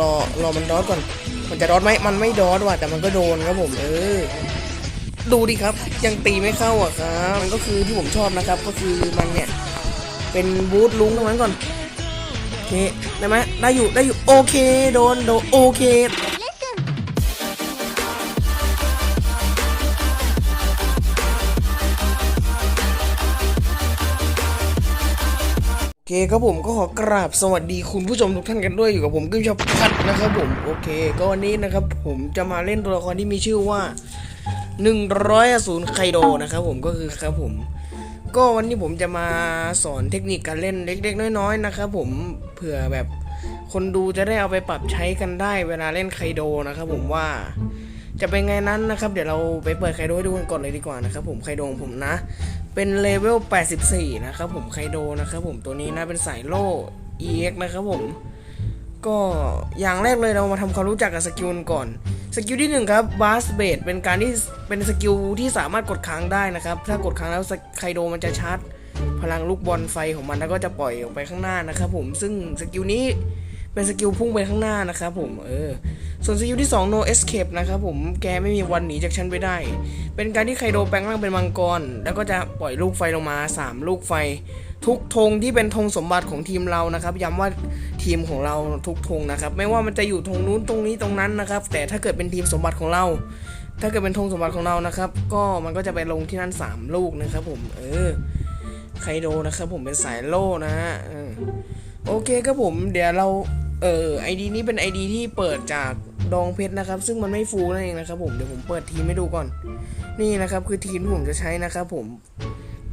รอรอมันดอทก่อน มันจะดอทไหมมันไม่ดอทว่ะแต่มันก็โดนครับผมเออดูดิครับ ยังตีไม่เข้าอะครับมันก็คือที่ผมชอบนะครับ ก็คือมันเนี่ย เป็นบูทลุงตรงนั้นก่อนโอเคได้ไหมได้อยู่ได้อยู่โอเค โดนโดนโอเค เคครับผมก็ขอกราบสวัสดีคุณผู้ชมทุกท่านกันด้วยอยู่กับผมกึ้งชอบพัดนะครับผมโอเค ก็วันนี้นะครับผมจะมาเล่นตัวละครที่มีชื่อว่า100อสูรไคโดนะครับผมก็คือครับผม ก็วันนี้ผมจะมาสอนเทคนิคการเล่นเล็ก ๆ น้อยๆนะครับผมเผื่อแบบคนดูจะได้เอาไปปรับใช้กันได้เวลาเล่นไคโดนะครับผมว่า จะเป็นไงนั้นนะครับ เดี๋ยวเราไปเปิดไคโดดูกันก่อนเลยดีกว่านะครับผมไคโดของผมนะ เป็นเลเวล 84 นะครับผมไคโดนะครับผมตัวนี้นะเป็นสายโล่ EX นะครับผม ก็อย่างแรกเลยเรามาทำความรู้จักกับสกิลก่อน สกิลที่หนึ่งครับบ s สเบดเป็นการที่เป็นสกิลที่สามารถกดค้างได้นะครับ ถ้ากดค้างแล้วไคโดมันจะชาร์จพลังลูกบอลไฟของมันแล้วก็จะปล่อยออกไปข้างหน้านะครับผมซึ่งสกิลนี้ เป็นสกิลพุ่งไปข้างหน้านะครับผมเออส่วนสกิลที่ 2 no escape นะครับผมแกไม่มีวันหนีจากฉันไปได้ เป็นการที่ไคโดแปลงร่างเป็นมังกร แล้วก็จะปล่อยลูกไฟลงมา 3 ลูกไฟ ทุกธงที่เป็นธงสมบัติของทีมเรานะครับย้ำว่าทีมของเราทุกธงนะครับ ไม่ว่ามันจะอยู่ธงนู้นตรงนี้ตรงนั้นนะครับ แต่ถ้าเกิดเป็นทีมสมบัติของเรา ถ้าเกิดเป็นธงสมบัติของเรานะครับ ก็มันก็จะไปลงที่นั่น 3 ลูกนะครับผมเออไคโดนะครับผมเป็นสายโล่นะฮะ โอเคครับผมเดี๋ยวเราเออไอดีนี้เป็นไอดีที่เปิดจากดองเพชรนะครับ ซึ่งมันไม่ฟูนั่นเองนะครับผมเดี๋ยวผมเปิดทีมให้ดูก่อน นี่นะครับคือทีมที่ผมจะใช้นะครับผม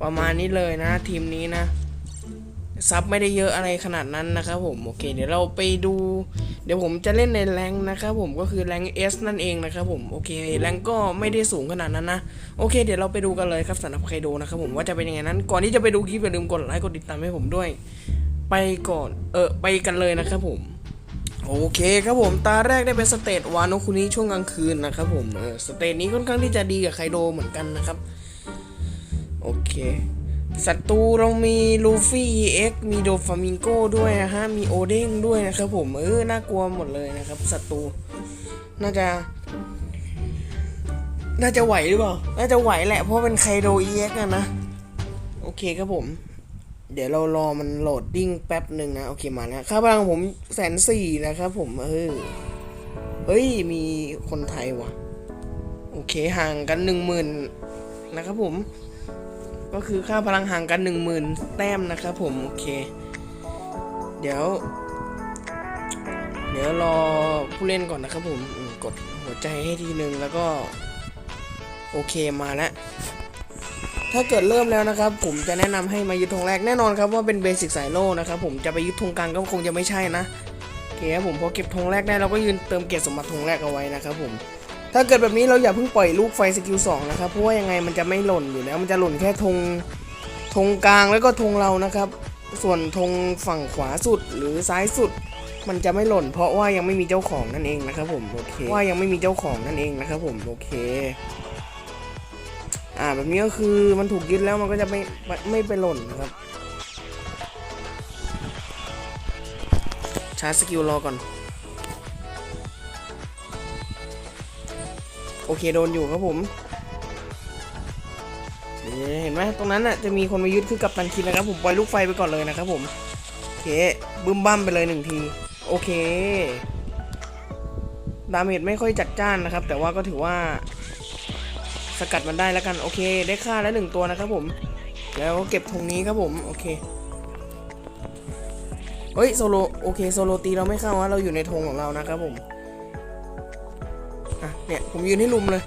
ประมาณนี้เลยนะทีมนี้นะซับไม่ได้เยอะอะไรขนาดนั้นนะครับผมโอเค เดี๋ยวเราไปดู เดี๋ยวผมจะเล่นในแรงนะครับผมก็คือแรงเอสนั่นเองนะครับผมโอเคแรงก็ไม่ได้สูงขนาดนั้นนะโอเค เดี๋ยวเราไปดูกันเลยครับสำหรับไคโดนะครับผมว่าจะเป็นยังไงนั้น ก่อนที่จะไปดูคลิปอย่าลืมกดไลค์กดติดตามให้ผมด้วย ไปก่อน เออไปกันเลยนะครับผม โอเคครับผมตาแรกได้เป็นสเตตวานโนคุนี้ช่วงกลางคืนนะครับผมเออสเตตนี้ค่อนข้างที่จะดีกับไคโดเหมือนกันนะครับ โอเคศัตรูเรามีลูฟี่ EX มีโดฟามิงโก้ด้วยนะฮะ มีโอเด้งด้วยนะครับผม เออ น่ากลัวหมดเลยนะครับศัตรูน่าจะ น่าจะไหวหรือเปล่า น่าจะไหวแหละ เพราะเป็นไคโด EX อะนะ โอเคครับผม เดี๋ยวเรารอมันโหลดดิ้งแป๊บหนึ่งนะ โอเคมาแล้วค่าพลังผมแสนสี่นะครับผม เออ เฮ้ย มีคนไทยว่ะ โอเคห่างกันหนึ่งหมื่นนะครับผม ก็คือค่าพลังห่างกันหนึ่งหมื่นแต้มนะครับผม โอเค เดี๋ยว เดี๋ยวรอผู้เล่นก่อนนะครับผม กดหัวใจให้ทีหนึ่งแล้วก็ โอเคมาแล้ว ถ้าเกิดเริ่มแล้วนะครับ ผมจะแนะนำให้มายึดธงแรกแน่นอนครับว่าเป็นเบสิกสายโล่นะครับผมจะไปยึดธงกลางก็คงจะไม่ใช่นะโอเคครับผมพอเก็บธงแรกได้เราก็ยืนเติมเกียรติสมบัติธงแรกเอาไว้นะครับผมถ้าเกิดแบบนี้เราอย่าเพิ่งปล่อยลูกไฟสกิลสองนะครับเพราะว่ายังไงมันจะไม่หล่นอยู่แล้วมันจะหล่นแค่ธงธงกลางแล้วก็ธงเรานะครับ ส่วนธงฝั่งขวาสุดหรือซ้ายสุด มันจะไม่หล่น เพราะว่ายังไม่มีเจ้าของนั่นเองนะครับผมโอเคว่ายังไม่มีเจ้าของนั่นเองนะครับผมโอเค อ่าแบบนี้ก็คือมันถูกยึดแล้วมันก็จะไม่ไม่ไม่ไปหล่นนะครับชาร์จสกิลรอก่อน โอเคโดนอยู่ครับผมเห็นไหมตรงนั้นน่ะจะมีคนมายึดคือกับตันคินนะครับผมปล่อยลูกไฟไปก่อนเลยนะครับผมโอเคบึ้มบั้มไปเลยหนึ่งทีโอเคดาเมจไม่ค่อยจัดจ้านนะครับ แต่ว่าก็ถือว่า สกัดมันได้แล้วกันโอเค ได้ค่าแล้วหนึ่งตัวนะครับผม แล้วก็เก็บธงนี้ครับผมโอเคเฮ้ยโซโลโอเคโซโลตีเราไม่เข้าวะเราอยู่ในธงของเรานะครับผมอะเนี่ยผมยืนให้ลุมเลย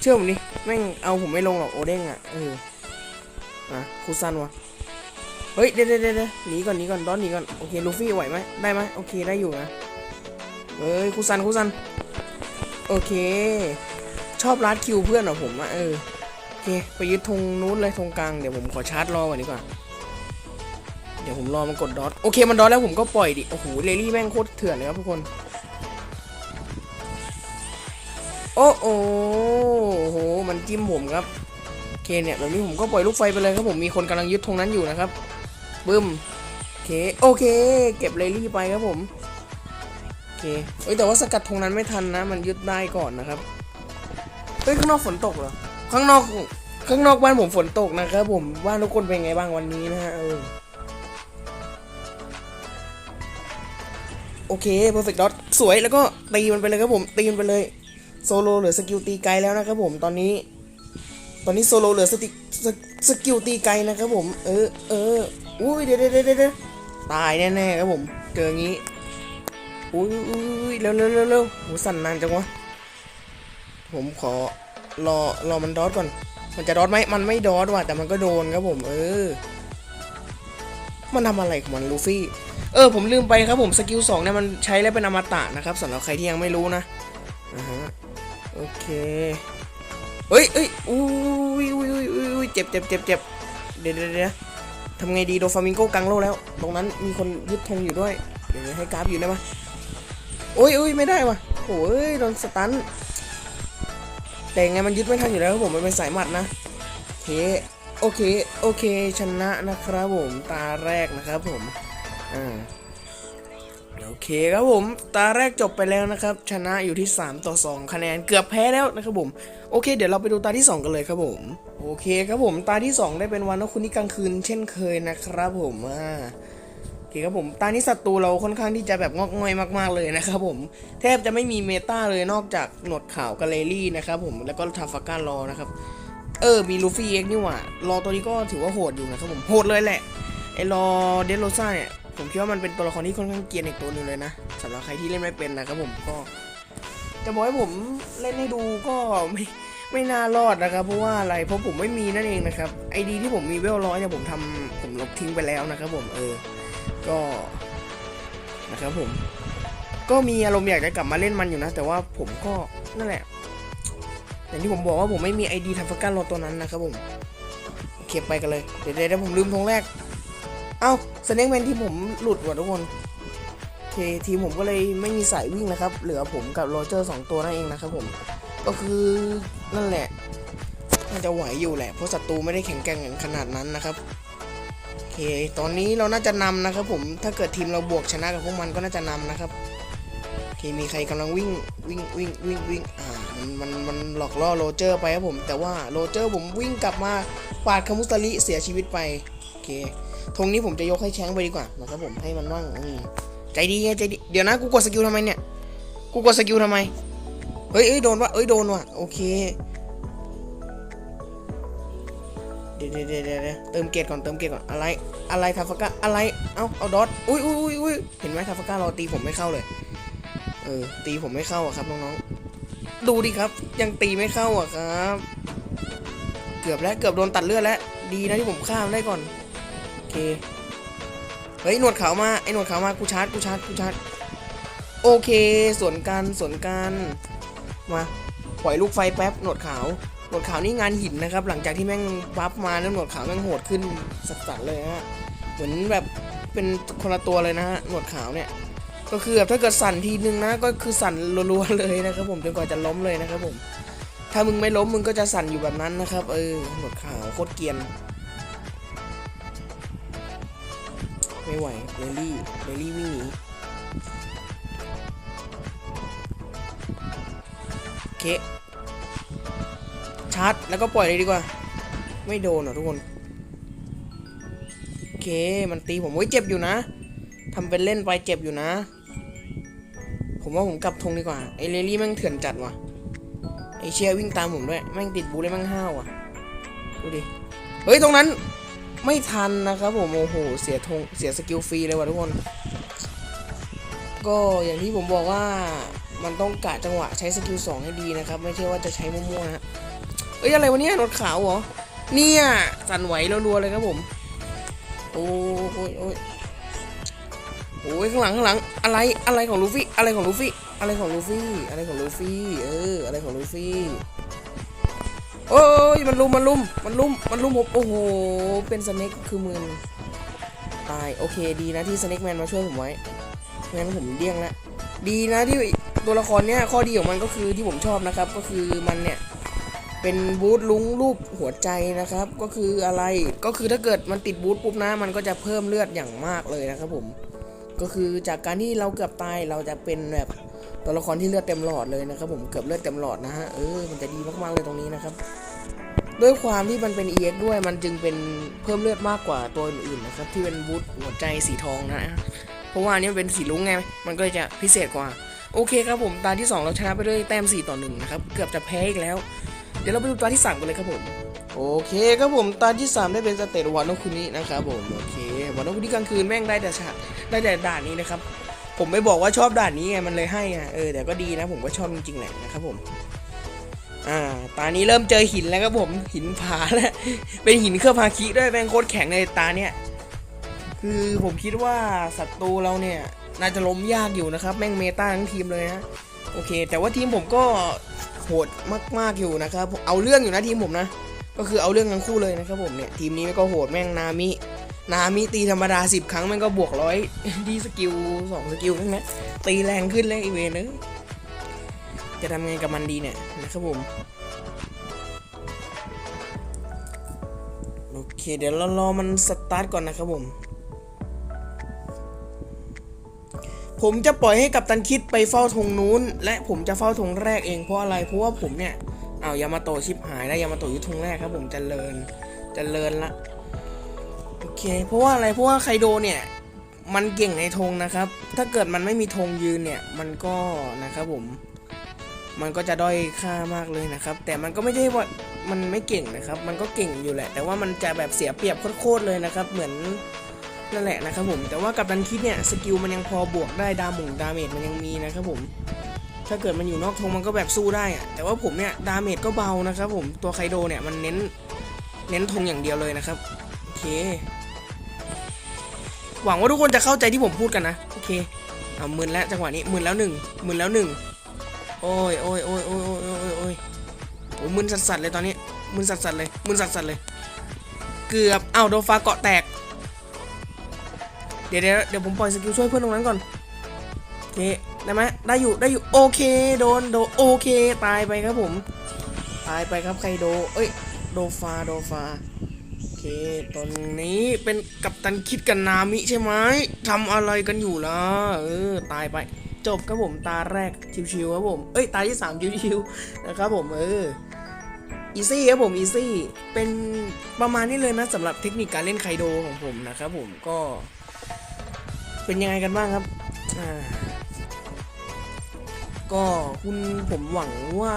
เชื่อผมดิแม่งเอาผมไม่ลงหรอกโอเด้งอะเอออะคูซันวะเฮ้ยเดี๋ยวเดี๋ยวเดี๋ยวหนีก่อนหนีก่อนดอนหนีก่อนโอเคลูฟี่ไหวไหมได้ไหมโอเคได้อยู่นะเฮ้ยคูซันคูซันโอเค ชอบรัดคิวเพื่อนเหรอผมอะเออโอเคไปยึดธงนู้นเลยธงกลางเดี๋ยวผมขอชาร์จรอก่อนดีกว่าเดี๋ยวผมรอมันกดดอทโอเคมันดอทแล้วผมก็ปล่อยดิโอ้โหเลลี่แม่งโคตรเถื่อนเลยครับทุกคนโอ้โอ้โหมันจิ้มผมครับโอเคเนี่ยแบบนี้ผมก็ปล่อยลูกไฟไปเลยครับผมมีคนกำลังยึดธงนั้นอยู่นะครับบึ้มโอเคโอเค เก็บเลลี่ไปครับผมเคเอ้ยแต่ว่าสกัดธงนั้นไม่ทันนะ มันยึดได้ก่อนนะครับ เฮ้ยข้างนอกฝนตกเหรอ ข้างนอก ข้างนอกบ้านผมฝนตกนะครับผมบ้านทุกคนเป็นไงบ้างวันนี้นะฮะเออโอเค perfect dot สวยแล้วก็ตีมันไปเลยครับผมตีมันไปเลยโซโลเหลือสกิลตีไกลแล้วนะครับผมตอนนี้ ตอนนี้โซโลเหลือสติสสกิลตีไกลนะครับผม เออเอออุ้ยเดี๋ยวเดี๋ยวเดี๋ยวตายแน่ๆครับผมเจออย่างงี้อุ้ยอุ้ยอุ้ยเร็วเร็วเร็วเร็วโหสั่นนานจังวะ ผมขอรอรอมันดอทก่อน มันจะดอทไหมมันไม่ดอทว่ะแต่มันก็โดนครับผม เออ มันทำอะไรของมันลูฟี่ เออ ผมลืมไปครับผมสกิลสองเนี่ยมันใช้แล้วเป็นอมตะนะครับสำหรับใครที่ยังไม่รู้นะอ่าฮะโอเคเฮ้ยเอ้ยอุ้ยอุ้ยอุ้ยอุ้ยเจ็บเจ็บเจ็บเจ็บเดี๋ยวเดี๋ยวเดี๋ยวทำไงดีโดฟามิงโกกังโลแล้ว ตรงนั้นมีคนยึดธงอยู่ด้วยเดี๋ยวให้กราฟอยู่ได้ไหมโอ้ยโอ้ยไม่ได้ว่ะโอ้ยโดนสตัน แต่ยังไงมันยึดไม่ทันอยู่แล้วครับผมมันเป็นสายหมัดนะโอเคโอเคโอเคชนะนะครับผมตาแรกนะครับผมอ่าโอเคครับผมตาแรกจบไปแล้วนะครับ ชนะอยู่ที่ 3 ต่อ 2 คะแนนเกือบแพ้แล้วนะครับผมโอเค เดี๋ยวเราไปดูตาที่ 2 กันเลยครับผม โอเคครับผมตาที่ 2 ได้เป็นวันนกคุณนี่กลางคืนเช่นเคยนะครับผมอ่า เคครับผมตานี้ศัตรูเราค่อนข้างที่จะแบบงอกง่อยมาก ๆเลยนะครับผมแทบจะไม่มีเมตาเลยนอกจากหนวดขาวกาเลรี่นะครับผมแล้วก็ทาฟาก้ารอนะครับเออมีลูฟี่เอ็กนี่หว่ารอตัวนี้ก็ถือว่าโหดอยู่นะครับผมโหดเลยแหละไอ้รอเดนโรซ่าเนี่ยผมคิดว่ามันเป็นตัวละครที่ค่อนข้างเกียนอีกตัวนึงเลยนะสำหรับใครที่เล่นไม่เป็นนะครับผมก็จะบอกให้ผมเล่นให้ดูก็ไม่ไม่น่ารอดนะครับเพราะว่าอะไรเพราะผมไม่มีนั่นเองนะครับไอดีที่ผมมีเวลร้อยเนี่ยผมทำผมลบทิ้งไปแล้วนะครับผมเออ ก็นะครับผม ก็มีอารมณ์อยากจะกลับมาเล่นมันอยู่นะ แต่ว่าผมก็นั่นแหละอย่างที่ผมบอกว่าผมไม่มีไอดีทำฟักกันรอตัวนั้นนะครับผมโอเคไปกันเลย เดี๋ยวเดี๋ยวผมลืมทงแรก เอ้าสเน็กแมนที่ผมหลุดว่ะทุกคนโอเคทีมผมก็เลยไม่มีสายวิ่งนะครับ เหลือผมกับโรเจอร์สองตัวนั่นเองนะครับผม ก็คือนั่นแหละน่าจะไหวอยู่แหละ เพราะศัตรูไม่ได้แข็งแกร่งขนาดนั้นนะครับ เค ตอนนี้เราน่าจะนำนะครับผม ถ้าเกิดทีมเราบวกชนะกับพวกมันก็น่าจะนำนะครับโอเคมีใครกำลังวิ่งวิ่งวิ่งวิ่งวิ่งอ่ามันมันมันหลอกล่อโรเจอร์ไปครับผม แต่ว่าโรเจอร์ผมวิ่งกลับมาปาดคามุสตาริเสียชีวิตไปโอเคธงนี้ผมจะยกให้แชงไปดีกว่านะครับผมให้มันว่างอืมใจดีไงใจดีเดี๋ยวนะกูกดสกิลทำไมเนี่ย กูกดสกิลทำไม เฮ้ยเอ้ยโดนวะเอ้ยโดนว่ะโอเค ดี๋ยวเดี๋ยวเดี๋ยวเติมเกตก่อนเติมเกตก่อนอะไรอะไรทาฟก้าอะไรเอาเอาดอทอุ้ยอุ้ยอุ้ยอุ้ยเห็นไหมทาฟก้ารอตีผมไม่เข้าเลยเออตีผมไม่เข้าอะครับน้องๆดูดิครับ ยังตีไม่เข้าอะครับ เกือบแล้วเกือบโดนตัดเลือดแล้วดีนะที่ผมข้ามได้ก่อนโอเคเฮ้ยหนวดขาวมาไอ้หนวดขาวมากูชาร์จกูชาร์จกูชาร์จโอเคสวนกันสวนกันมาปล่อยลูกไฟแป๊บหนวดขาว วดขาวนี่งานหินนะครับ หลังจากที่แม่งบัฟมาแล้วหนวดขาวแม่งโหดขึ้นสัสๆเลยฮะเหมือนแบบเป็นคนละตัวเลยนะฮะหนวดขาวเนี่ยก็คือแบบถ้าเกิดสั่นทีนึงนะก็คือสั่นรัวๆเลยนะครับผมจนกว่าจะล้มเลยนะครับผมถ้ามึงไม่ล้มมึงก็จะสั่นอยู่แบบนั้นนะครับเออหนวดขาวโคตรเกียนไม่ไหวเรลลี่เรลลี่วิ่งหนีโอเค ชาร์จแล้วก็ปล่อยเลยดีกว่า ไม่โดนหรอทุกคน โอเค มันตีผมโอ้ยเจ็บอยู่นะทำเป็นเล่นไปเจ็บอยู่นะ ผมว่าผมกลับธงดีกว่า ไอเรลลี่แม่งเถื่อนจัดว่ะ ไอเชียวิ่งตามผมด้วย แม่งติดบูเลยแม่งห้าวอะ ดูดิ เฮ้ย ตรงนั้น ไม่ทันนะครับผม โอ้โห เสียธงเสียสกิลฟรีเลยว่ะทุกคน ก็อย่างที่ผมบอกว่ามันต้องกะจังหวะใช้สกิลสองให้ดีนะครับ ไม่ใช่ว่าจะใช้มั่วๆนะ อ้ยอะไรวะเนี่ยรถขาวเหรอ เนี่ยสั่นไหวรัวๆเลยครับผมโอ้ยโอ้ยโอ้ยโอ้ยข้างหลังข้างหลังอะไรอะไรของลูฟี่อะไรของลูฟี่อะไรของลูฟี่อะไรของลูฟี่เอออะไรของลูฟี่โอ้ยมันลุมมันลุมมันลุมมันลุมผมโอ้โหเป็นสเน็กคือมือตายโอเคดีนะที่สเน็กแมนมาช่วยผมไว้ไม่งั้นผมเดี้ยงล้วดีนะที่ตัวละครเนี้ยข้อดีของมันก็คือที่ผมชอบนะครับ ก็คือมันเนี่ย เป็นบูทลุงรูปหัวใจนะครับ ก็คืออะไรก็คือถ้าเกิดมันติดบูทปุ๊บนะมันก็จะเพิ่มเลือดอย่างมากเลยนะครับผมก็คือจากการที่เราเกือบตายเราจะเป็นแบบตัวละครที่เลือดเต็มหลอดเลยนะครับ ผมเกือบเลือดเต็มหลอดนะฮะเออมันจะดีมากๆเลยตรงนี้นะครับ ด้วยความที่มันเป็น EX ด้วยมันจึงเป็นเพิ่มเลือดมากกว่าตัวอื่นๆนะครับ ที่เป็นบูทหัวใจสีทองนะเพราะว่าอันนี้เป็นสีลุ้งไงมันก็จะพิเศษกว่า โอเคครับผมตาที่ 2 เราชนะไปด้วยแต้ม4ต่อ1นะครับเกือบจะแพ้อีกแล้ว เดี๋ยวเราไปดูตาที่ 3 กันเลยครับผมโอเคครับผมตาที่ 3 ได้เป็นสเตตวานโนคุนินะครับผมโอเควานโนคุนิกลางคืนแม่งได้แต่ฉากได้แต่ด่านนี้นะครับผมไม่บอกว่าชอบด่านนี้ไงมันเลยให้อะเออแต่ก็ดีนะผมก็ชอบจริงๆแหละนะครับผมอ่าตานี้เริ่มเจอหินแล้วครับผมหินผาแล้วเป็นหินเครือบฮาคิด้วยแม่งโคตรแข็งเลยตาเนี่ยคือผมคิดว่าศัตรูเราเนี่ยน่าจะล้มยากอยู่นะครับแม่งเมตาทั้งทีมเลยนะโอเค แต่ว่าทีมผมก็ โหดมากๆอยู่นะครับเอาเรื่องอยู่นะทีมผมนะ ก็คือเอาเรื่องทั้งคู่เลยนะครับผมเนี่ยทีมนี้ก็โหดแม่งนามินามิตีธรรมดา 10 ครั้งแม่งก็บวกร้อยดีสกิลสองสกิลนั่นนะตีแรงขึ้นเลยไอเวนเนยจะทำไงกับมันดีเนี่ยนะครับผมโอเคเดี๋ยวเรารอมันสตาร์ทก่อนนะครับผม ผมจะปล่อยให้กับตันคิดไปเฝ้าธงนู้น และผมจะเฝ้าธงแรกเองเพราะอะไรเพราะว่าผมเนี่ยเอายามาโตชิปหายแล้วยามาโตอยู่ธงแรกครับ ผมจเจริญเจริญละโอเค เพราะว่าอะไรเพราะว่าไคโดเนี่ยมันเก่งในธงนะครับ ถ้าเกิดมันไม่มีธงยืนเนี่ยมันก็นะครับผม มันก็จะด้อยค่ามากเลยนะครับ แต่มันก็ไม่ใช่ว่ามันไม่เก่งนะครับ มันก็เก่งอยู่แหละ แต่ว่ามันจะแบบเสียเปรียบโคตรเลยนะครับ เหมือน นั่นแหละนะครับผมแต่ว่ากับดันคิดเนี่ยสกิลมันยังพอบวกได้ดาหมุงดาเมจมันยังมีนะครับผมถ้าเกิดมันอยู่นอกธงมันก็แบบสู้ได้อะแต่ว่าผมเนี่ยดาเมจก็เบานะครับผมตัวไคโดเนี่ยมันเน้นเน้นธงอย่างเดียวเลยนะครับโอเค หวังว่าทุกคนจะเข้าใจที่ผมพูดกันนะโอเคเอาหมื่นแล้วจังหวะนี้หมื่นแล้วหนึ่งหมื่นแล้วหนึ่งโอ้ยโอ้ยโอ้ยโอ้ยโอ้ยโอ้ยโอ้ยโอ้ยมึนสัสๆเลยตอนนี้มึนสัสๆเลยมึนสัสๆเลย เกือบเอ้าโดฟ้าเกาะแตก ดี๋ยวเดี๋ยวเดี๋ยวผมปล่อยสกิลช่วยเพื่อนตรงนั้นก่อนโอเคได้ไหมได้อยู่ได้อยู่โอเคโดนโดนโอเคตายไปครับผมตายไปครับใครโดเอ้ยโดฟาโดฟาโอเคตอนนี้เป็นกัปตันคิดกันนามิใช่ไหมทำอะไรกันอยู่ล่ะเออตายไปจบครับผมตาแรกชิวๆครับผมเอ้ยตาที่3ชิวๆนะครับผมเอออีซี่ครับผมอีซี่เป็นประมาณนี้เลยนะสำหรับเทคนิคการเล่นไคโดของผมนะครับผมก็ เป็นยังไงกันบ้างครับอ่าก็คุณผมหวังว่า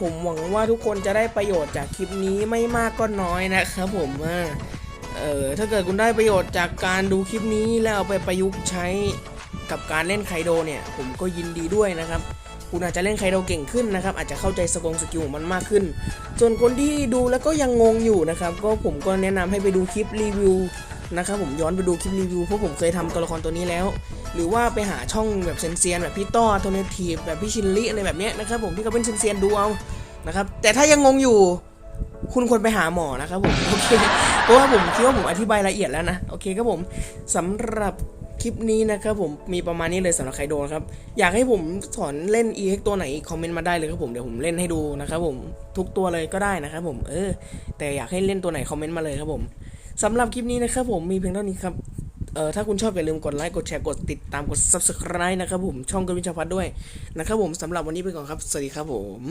ผมหวังว่าทุกคนจะได้ประโยชน์จากคลิปนี้ไม่มากก็น้อยนะครับผมอ่าเออถ้าเกิดคุณได้ประโยชน์จากการดูคลิปนี้แล้วเอาไปประยุกต์ใช้กับการเล่นไคโดเนี่ย ผมก็ยินดีด้วยนะครับ คุณอาจจะเล่นไคโดเก่งขึ้นนะครับ อาจจะเข้าใจสกงสกิลของมันมากขึ้น ส่วนคนที่ดูแล้วก็ยังงงอยู่นะครับ ก็ผมก็แนะนำให้ไปดูคลิปรีวิว นะครับผมย้อนไปดูคลิปรีวิวเพราะผมเคยทำตัวละครตัวนี้แล้ว หรือว่าไปหาช่องแบบเซนเซียนแบบพี่ต้อโทเนทีฟแบบพี่ชินลิอะไรแบบเนี้ยนะครับผมที่เขาเป็นเซนเซียนดูเอานะครับแต่ถ้ายังงงอยู่คุณควรไปหาหมอนะครับผมโอเคเพราะว่าผมคิดว่าผมอธิบายละเอียดแล้วนะโอเคครับผมสำหรับคลิปนี้นะครับผมมีประมาณนี้เลยสำหรับใครโดนครับ อยากให้ผมสอนเล่น EX ตัวไหนคอมเมนต์มาได้เลยครับผมเดี๋ยวผมเล่นให้ดูนะครับผมทุกตัวเลยก็ได้นะครับผมเออแต่อยากให้เล่นตัวไหนคอมเมนต์มาเลยครับผม สำหรับคลิปนี้นะครับผมมีเพียงเท่านี้ครับเอ่อถ้าคุณชอบอย่าลืมกดไลค์กดแชร์กดติดตามกด subscribe นะครับผมช่องกวินชาพัฒน์ด้วยนะครับผมสำหรับวันนี้ไปก่อนครับ สวัสดีครับผม